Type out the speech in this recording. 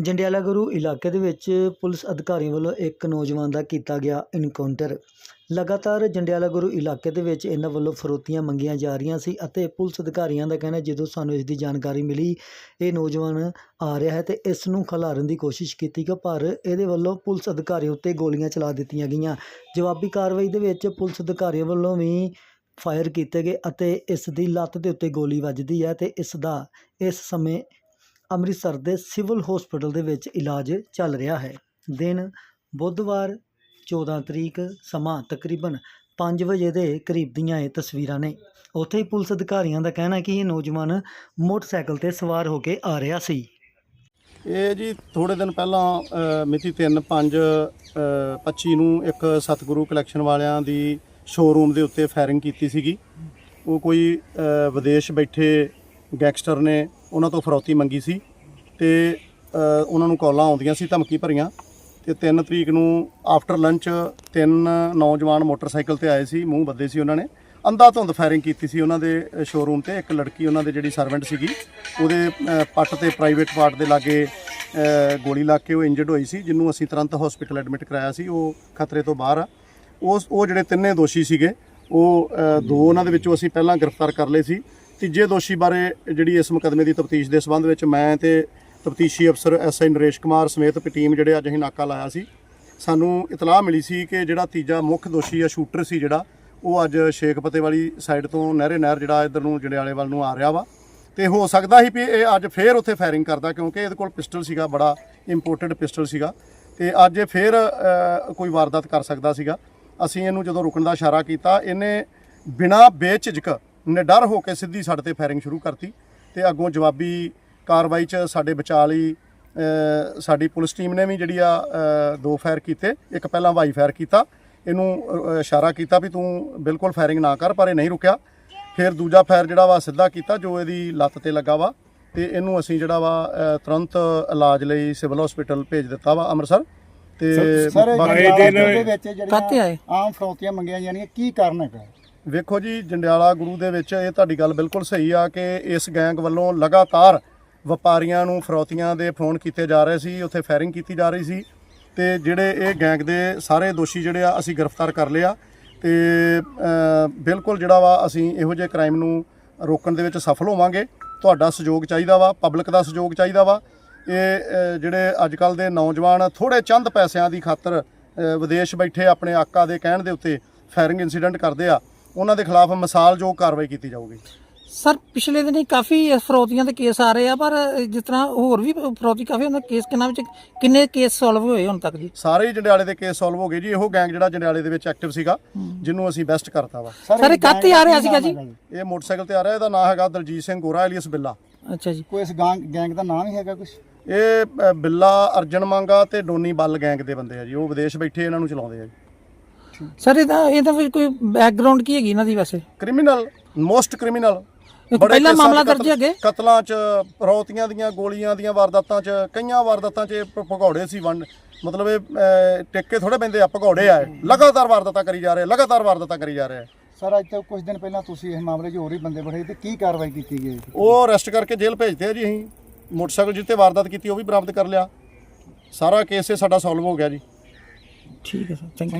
ਜੰਡਿਆਲਾ ਗੁਰੂ ਇਲਾਕੇ ਦੇ ਵਿੱਚ ਪੁਲਿਸ ਅਧਿਕਾਰੀਆਂ ਵੱਲੋਂ ਇੱਕ ਨੌਜਵਾਨ ਦਾ ਕੀਤਾ ਗਿਆ ਇਨਕਾਊਂਟਰ ਲਗਾਤਾਰ ਜੰਡਿਆਲਾ ਗੁਰੂ ਇਲਾਕੇ ਦੇ ਵਿੱਚ ਇਹਨਾਂ ਵੱਲੋਂ ਫਰੋਤੀਆਂ ਮੰਗੀਆਂ ਜਾ ਰਹੀਆਂ ਸੀ ਅਤੇ ਪੁਲਿਸ ਅਧਿਕਾਰੀਆਂ ਦਾ ਕਹਿਣਾ ਜਦੋਂ ਸਾਨੂੰ ਇਸ ਦੀ ਜਾਣਕਾਰੀ ਮਿਲੀ, ਇਹ ਨੌਜਵਾਨ ਆ ਰਿਹਾ ਹੈ ਤੇ ਇਸ ਨੂੰ ਖਿਲਾਰਨ ਦੀ ਕੋਸ਼ਿਸ਼ ਕੀਤੀ ਕਿ ਪਰ ਇਹਦੇ ਵੱਲੋਂ ਪੁਲਿਸ ਅਧਿਕਾਰੀਆਂ ਉੱਤੇ ਗੋਲੀਆਂ ਚਲਾ ਦਿੱਤੀਆਂ ਗਈਆਂ। ਜਵਾਬੀ ਕਾਰਵਾਈ ਦੇ ਵਿੱਚ ਪੁਲਿਸ ਅਧਿਕਾਰੀਆਂ ਵੱਲੋਂ ਵੀ ਫਾਇਰ ਕੀਤੇ ਗਏ ਅਤੇ ਇਸ ਦੀ ਲੱਤ ਦੇ ਉੱਤੇ ਗੋਲੀ ਵੱਜਦੀ ਹੈ ਤੇ ਇਸ ਦਾ ਇਸ ਸਮੇਂ ਅੰਮ੍ਰਿਤਸਰ ਦੇ ਸਿਵਲ ਹਸਪੀਟਲ ਦੇ ਵਿੱਚ ਇਲਾਜ ਚੱਲ ਰਿਹਾ ਹੈ। ਦਿਨ ਬੁੱਧਵਾਰ 14 ਤਰੀਕ ਸਮਾਂ ਤਕਰੀਬਨ 5 ਵਜੇ ਦੇ ਕਰੀਬ ਦੀਆਂ ਇਹ ਤਸਵੀਰਾਂ ਨੇ। ਉੱਥੇ ਹੀ ਪੁਲਿਸ ਅਧਿਕਾਰੀਆਂ ਦਾ ਕਹਿਣਾ ਕਿ ਇਹ ਨੌਜਵਾਨ ਮੋਟਰਸਾਈਕਲ ਤੇ ਸਵਾਰ ਹੋ ਕੇ ਆ ਰਿਹਾ ਸੀ। ਇਹ ਜੀ ਥੋੜੇ ਦਿਨ ਪਹਿਲਾਂ ਅ, ਮਿਤੀ 3 5 25 ਨੂੰ ਇੱਕ ਸਤਿਗੁਰੂ ਕਲੈਕਸ਼ਨ ਵਾਲਿਆਂ ਦੀ ਸ਼ੋਰੂਮ ਦੇ ਉੱਤੇ ਫਾਇਰਿੰਗ ਕੀਤੀ ਸੀਗੀ। ਉਹ ਕੋਈ ਅ, ਵਿਦੇਸ਼ ਬੈਠੇ ਗੈਂਗਸਟਰ ਨੇ ਉਹਨਾਂ ਤੋਂ ਫਰੌਤੀ ਮੰਗੀ ਸੀ ਤੇ ਉਹਨਾਂ ਨੂੰ ਕਾਲਾਂ ਆਉਂਦੀਆਂ ਸੀ ਧਮਕੀ ਭਰੀਆਂ ਤੇ 3 ਤਰੀਕ ਨੂੰ ਆਫਟਰ ਲੰਚ ਤਿੰਨ ਨੌਜਵਾਨ ਮੋਟਰਸਾਈਕਲ ਤੇ ਆਏ ਸੀ, ਮੂੰਹ ਬੱਦੇ ਸੀ ਉਹਨਾਂ ਨੇ। ਅੰਧਾ ਧੁੰਦ ਫਾਇਰਿੰਗ ਕੀਤੀ ਸੀ ਉਹਨਾਂ ਦੇ ਸ਼ੋਰੂਮ ਤੇ। ਇੱਕ ਲੜਕੀ ਉਹਨਾਂ ਦੇ ਜਿਹੜੀ ਸਰਵੈਂਟ ਸੀਗੀ, ਉਹਦੇ ਪੱਟ ਤੇ ਪ੍ਰਾਈਵੇਟ ਪਾਰਟ ਦੇ ਲਾਗੇ ਗੋਲੀ ਲੱਗ ਕੇ ਉਹ ਇੰਜਰਡ ਹੋਈ ਸੀ, ਜਿਹਨੂੰ ਅਸੀਂ ਤੁਰੰਤ ਹਸਪੀਟਲ ਐਡਮਿਟ ਕਰਾਇਆ ਸੀ। ਉਹ ਖਤਰੇ ਤੋਂ ਬਾਹਰ ਆ। ਉਸ ਉਹ ਜਿਹੜੇ ਤਿੰਨੇ ਦੋਸ਼ੀ ਸੀਗੇ, ਉਹ ਦੋ ਉਹਨਾਂ ਦੇ ਵਿੱਚੋਂ ਅਸੀਂ ਪਹਿਲਾਂ ਗ੍ਰਿਫਤਾਰ ਕਰ ਲਏ ਸੀ। ਤੀਜੇ ਦੋਸ਼ੀ ਬਾਰੇ ਜਿਹੜੀ ਇਸ ਮੁਕਦਮੇ ਦੀ ਤਫਤੀਸ਼ ਦੇ ਸੰਬੰਧ ਵਿੱਚ ਮੈਂ ਤੇ ਤਫਤੀਸ਼ੀ ਅਫਸਰ ਐਸਆਈ ਨਰੇਸ਼ ਕੁਮਾਰ ਸਮੇਤ ਟੀਮ ਜਿਹੜੇ ਅੱਜ ਅਸੀਂ ਨਾਕਾ ਲਾਇਆ ਸੀ, ਸਾਨੂੰ ਇਤਲਾਹ ਮਿਲੀ ਸੀ ਕਿ ਜਿਹੜਾ ਤੀਜਾ ਮੁੱਖ ਦੋਸ਼ੀ ਆ, ਸ਼ੂਟਰ ਸੀ ਜਿਹੜਾ, ਉਹ ਅੱਜ ਸ਼ੇਖ ਫਤਿਹ ਵਾਲੀ ਸਾਈਡ ਤੋਂ ਨਹਿਰੇ ਨਹਿਰ ਜਿਹੜਾ ਇਧਰ ਨੂੰ ਜੰਡਿਆਲੇ ਵੱਲ ਨੂੰ ਆ ਰਿਹਾ ਵਾ। ਤੇ ਹੋ ਸਕਦਾ ਸੀ ਵੀ ਇਹ ਅੱਜ ਫੇਰ ਉੱਥੇ ਫਾਇਰਿੰਗ ਕਰਦਾ ਕਿਉਂਕਿ ਇਹਦੇ ਕੋਲ ਪਿਸਟਲ ਸੀਗਾ, ਬੜਾ ਇੰਪੋਰਟਡ ਪਿਸਟਲ ਸੀਗਾ। ਤੇ ਅੱਜ ਇਹ ਫੇਰ ਕੋਈ ਵਾਰਦਾਤ ਕਰ ਸਕਦਾ ਸੀਗਾ। ਅਸੀਂ ਇਹਨੂੰ ਜਦੋਂ ਰੁਕਣ ਦਾ ਇਸ਼ਾਰਾ ਕੀਤਾ, ਇਹਨੇ ਬਿਨਾਂ ਬੇਝਿਜਕ ਨਿਡਰ ਹੋ ਕੇ ਸਿੱਧੀ ਸਾਡੇ ਤੇ ਫਾਇਰਿੰਗ ਸ਼ੁਰੂ ਕਰਤੀ ਤੇ ਅੱਗੋਂ ਜਵਾਬੀ ਕਾਰਵਾਈ 'ਚ ਸਾਡੇ ਬਚਾਅ ਲਈ ਸਾਡੀ ਪੁਲਿਸ ਟੀਮ ਨੇ ਵੀ ਜਿਹੜੀ ਆ ਦੋ ਫਾਇਰ ਕੀਤੇ। ਇੱਕ ਪਹਿਲਾਂ ਹਵਾਈ ਫਾਇਰ ਕੀਤਾ। ਇਹਨੂੰ ਇਸ਼ਾਰਾ ਕੀਤਾ ਵੀ ਤੂੰ ਬਿਲਕੁਲ ਫਾਇਰਿੰਗ ਨਾ ਕਰ ਪਰ ਇਹ ਨਹੀਂ ਰੁਕਿਆ। ਫਿਰ ਦੂਜਾ ਫਾਇਰ ਜਿਹੜਾ ਵਾ ਸਿੱਧਾ ਕੀਤਾ ਜੋ ਇਹਦੀ ਲੱਤ ਤੇ ਲੱਗਾ ਵਾ। ਤੇ ਇਹਨੂੰ ਅਸੀਂ ਜਿਹੜਾ ਵਾ ਤੁਰੰਤ ਇਲਾਜ ਲਈ ਸਿਵਲ ਹਸਪੀਟਲ ਭੇਜ ਦਿੱਤਾ ਵਾ ਅੰਮ੍ਰਿਤਸਰ। ਤੇ ਬਾਕੀ- ਦੇ ਵਿੱਚ? ਜਿਹੜੀਆਂ ਆਮ ਫਰੌਤੀਆਂ ਮੰਗੀਆਂ ਜਾਣੀਆਂ ਕੀ ਕਾਰਨ ਹੈਗਾ? ਵੇਖੋ ਜੀ, ਜੰਡਿਆਲਾ ਗੁਰੂ ਦੇ ਵਿੱਚ ਇਹ ਤੁਹਾਡੀ ਗੱਲ ਬਿਲਕੁਲ ਸਹੀ ਆ ਕਿ ਇਸ ਗੈਂਗ ਵੱਲੋਂ ਲਗਾਤਾਰ ਵਪਾਰੀਆਂ ਨੂੰ, ਫਰੌਤੀਆਂ ਦੇ ਫੋਨ ਕੀਤੇ ਜਾ ਰਹੇ ਸੀ, ਉੱਥੇ ਫਾਇਰਿੰਗ ਕੀਤੀ ਜਾ ਰਹੀ ਸੀ ਤੇ ਜਿਹੜੇ ਇਹ ਗੈਂਗ ਦੇ ਸਾਰੇ ਦੋਸ਼ੀ ਜਿਹੜੇ ਆ, ਅਸੀਂ ਗ੍ਰਿਫਤਾਰ ਕਰ ਲਿਆ ਤੇ ਬਿਲਕੁਲ ਜਿਹੜਾ ਵਾ ਅਸੀਂ ਇਹੋ ਜਿਹੇ ਕ੍ਰਾਈਮ ਨੂੰ ਰੋਕਣ ਦੇ ਵਿੱਚ ਸਫਲ ਹੋਵਾਂਗੇ। ਤੁਹਾਡਾ ਸਹਿਯੋਗ ਚਾਹੀਦਾ ਵਾ, ਪਬਲਿਕ ਦਾ ਸਹਿਯੋਗ ਚਾਹੀਦਾ ਵਾ। ਇਹ ਜਿਹੜੇ ਅੱਜ ਕੱਲ ਦੇ ਨੌਜਵਾਨ ਥੋੜੇ ਚੰਦ ਪੈਸਿਆਂ ਦੀ ਖਾਤਰ ਵਿਦੇਸ਼ ਬੈਠੇ ਆਪਣੇ ਆਕਾ ਦੇ ਕਹਿਣ ਦੇ ਉੱਤੇ ਫਾਇਰਿੰਗ ਇਨਸੀਡੈਂਟ ਕਰਦੇ ਆ ਉਹਨਾਂ ਦੇ ਖਿਲਾਫ ਮਿਸਾਲਯੋਗ ਕਾਰਵਾਈ ਕੀਤੀ ਜਾਊਗੀ। ਸਰ ਪਿਛਲੇ ਦਿਨੀ ਕਾਫੀ ਫਰੋਤੀਆਂ ਦੇ ਕੇਸ ਆ ਰਹੇ ਆ ਪਰ ਜਿਸ ਤਰ੍ਹਾਂ ਹੋਰ ਵੀ ਫਰੋਤੀ ਕਾਫੀ ਉਹਨਾਂ ਕੇਸ ਕਿੰਨਾ ਵਿੱਚ ਕਿੰਨੇ ਕੇਸ ਸੋਲਵ ਹੋਏ ਹੁਣ ਤੱਕ ਜੀ? ਸਾਰੇ ਹੀ ਜੰਡਿਆਲੇ ਦੇ ਕੇਸ ਸੋਲਵ ਹੋ ਗਏ ਜੀ। ਇਹੋ ਗੈਂਗ ਜਿਹੜਾ ਜੰਡਿਆਲੇ ਦੇ ਵਿੱਚ ਐਕਟਿਵ ਸੀਗਾ ਜਿਹਨੂੰ ਅਸੀਂ ਬੈਸਟ ਕਰਤਾ ਵਾ। ਸਰ, ਇਹ ਕਾਹਤੇ ਆ ਰਿਹਾ ਸੀਗਾ ਜੀ? ਇਹ ਮੋਟਰਸਾਈਕਲ ਤੇ ਆ ਰਿਹਾ ਇਹਦਾ ਨਾਮ ਹੈਗਾ ਦਲਜੀਤ ਸਿੰਘ ਗੋਰਾ ਐਲੀਅਸ ਬਿੱਲਾ। ਅੱਛਾ ਜੀ। ਕੋਈ ਇਸ ਗੈਂਗ ਗੈਂਗ ਦਾ ਨਾਮ ਹੀ ਹੈਗਾ ਕੁਝ ਇਹ ਬਿੱਲਾ ਅਰਜਨ ਮੰਗਾ ਤੇ ਡੋਨੀ ਬੱਲ ਗੈਂਗ ਦੇ ਬੰਦੇ ਆ ਜੀ। ਉਹ ਵਿਦੇਸ਼ ਬੈਠੇ ਇਹਨਾਂ ਨੂੰ ਚਲਾਉਂਦੇ ਆ ਜੀ। ਸਰ ਇਹਦਾ ਇਹਦਾ ਵੀ ਕੋਈ ਬੈਕਗ੍ਰਾਉਂਡ ਕੀ ਹੈਗੀ ਇਹਨਾਂ ਦੀ ਵੈਸੇ? ਕ੍ਰਿਮੀਨਲ ਮੋਸਟ ਕ੍ਰਿਮੀਨਲ ਪਹਿਲਾ ਮਾਮਲਾ ਦਰਜ ਹੈਗੇ? ਕਤਲਾਂ 'ਚ ਫਰੌਤੀਆਂ ਦੀਆਂ ਗੋਲੀਆਂ ਦੀਆਂ ਵਾਰਦਾਤਾਂ 'ਚ ਕਈਆਂ ਵਾਰਦਾਤਾਂ 'ਚ ਇਹ ਭਗੌੜੇ ਸੀ ਵੰਡ। ਮਤਲਬ ਇਹ ਟਿੱਕੇ ਥੋੜੇ ਪੈਂਦੇ ਆ ਭਗੌੜੇ ਆ ਇਹ। ਲਗਾਤਾਰ ਵਾਰਦਾਤਾਂ ਕਰੀ ਜਾ ਰਹੇ ਲਗਾਤਾਰ ਵਾਰਦਾਤਾਂ ਕਰੀ ਜਾ ਰਹੇ ਸਰ ਅੱਜ ਤੋਂ ਕੁਝ ਦਿਨ ਪਹਿਲਾਂ ਤੁਸੀਂ ਇਸ ਮਾਮਲੇ 'ਚ ਹੋਰ ਹੀ ਬੰਦੇ ਬੜੇ ਤੇ ਕੀ ਕਾਰਵਾਈ ਕੀਤੀ ਗਈ ਉਹ ਅਰੈਸਟ ਕਰਕੇ ਜੇਲ੍ਹ ਭੇਜਦੇ ਆ ਜੀ ਅਸੀਂ। ਮੋਟਰਸਾਈਕਲ ਜਿੱਤੇ ਵਾਰਦਾਤ ਕੀਤੀ ਉਹ ਵੀ ਬਰਾਮਦ ਕਰ ਲਿਆ। ਸਾਰਾ ਕੇਸ ਇਹ ਸਾਡਾ ਸੋਲਵ ਹੋ ਗਿਆ ਜੀ। ਠੀਕ ਹੈ ਸਰ ਥੈਂਕ ਯੂ